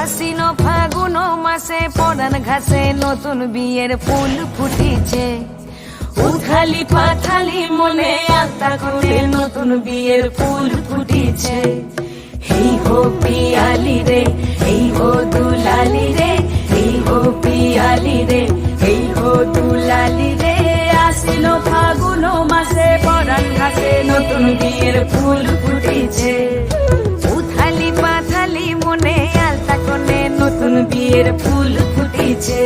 আসিন ফাগুন মাসে পরান ঘাসে নতুন বিয়ের ফুল ফুটিছে। উথালি পাথালি মনে আত্মা করে নতুন বিয়ের ফুল ফুটিছে। এই হো পিয়ালি রে, এই হো দুলালি রে, এই হো পিয়ালি রে, এই হো দুলালি রে আসিল পরান ঘাসে নতুন বিয়ের ফুল ফুটেছে। উথালি পাথালি মনে আলতা কোণে নতুন বিয়ের ফুল ফুটিছে।